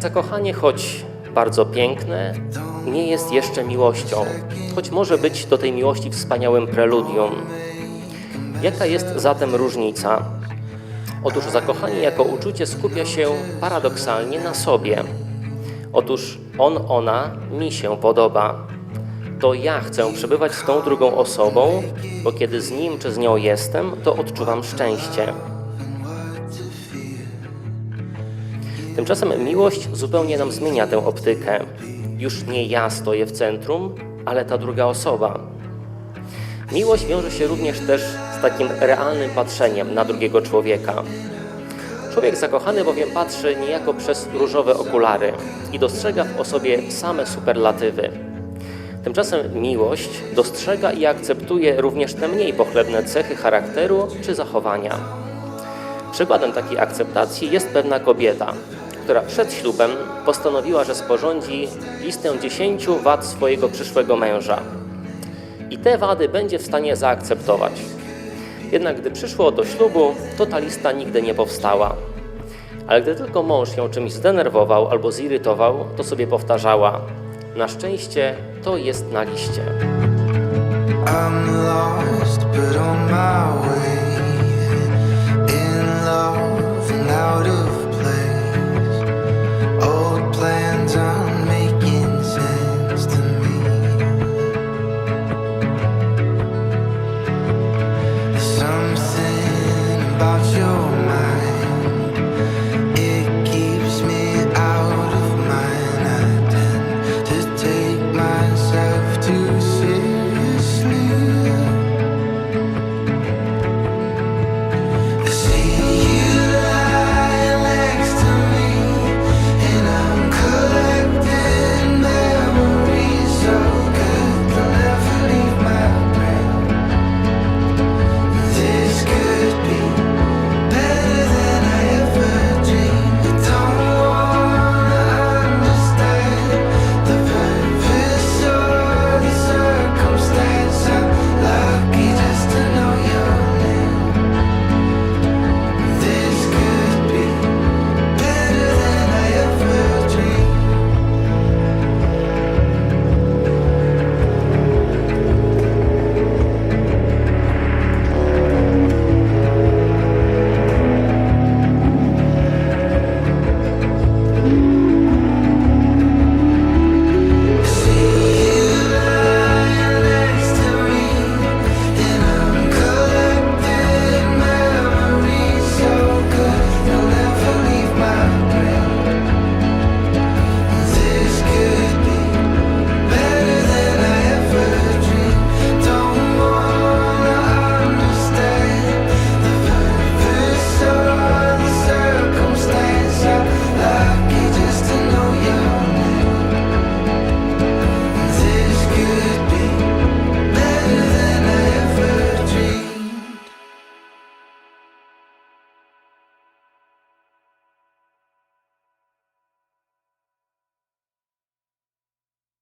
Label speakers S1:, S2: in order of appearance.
S1: Zakochanie, choć bardzo piękne, nie jest jeszcze miłością, choć może być do tej miłości wspaniałym preludium. Jaka jest zatem różnica? Otóż zakochanie jako uczucie skupia się paradoksalnie na sobie. Otóż on, ona mi się podoba. To ja chcę przebywać z tą drugą osobą, bo kiedy z nim czy z nią jestem, to odczuwam szczęście. Tymczasem miłość zupełnie nam zmienia tę optykę. Już nie ja stoję w centrum, ale ta druga osoba. Miłość wiąże się również też z takim realnym patrzeniem na drugiego człowieka. Człowiek zakochany bowiem patrzy niejako przez różowe okulary i dostrzega w osobie same superlatywy. Tymczasem miłość dostrzega i akceptuje również te mniej pochlebne cechy charakteru czy zachowania. Przykładem takiej akceptacji jest pewna kobieta, która przed ślubem postanowiła, że sporządzi listę 10 wad swojego przyszłego męża. I te wady będzie w stanie zaakceptować. Jednak gdy przyszło do ślubu, to ta lista nigdy nie powstała. Ale gdy tylko mąż ją czymś zdenerwował albo zirytował, to sobie powtarzała: Na szczęście to jest na liście.
S2: I'm lost, but on my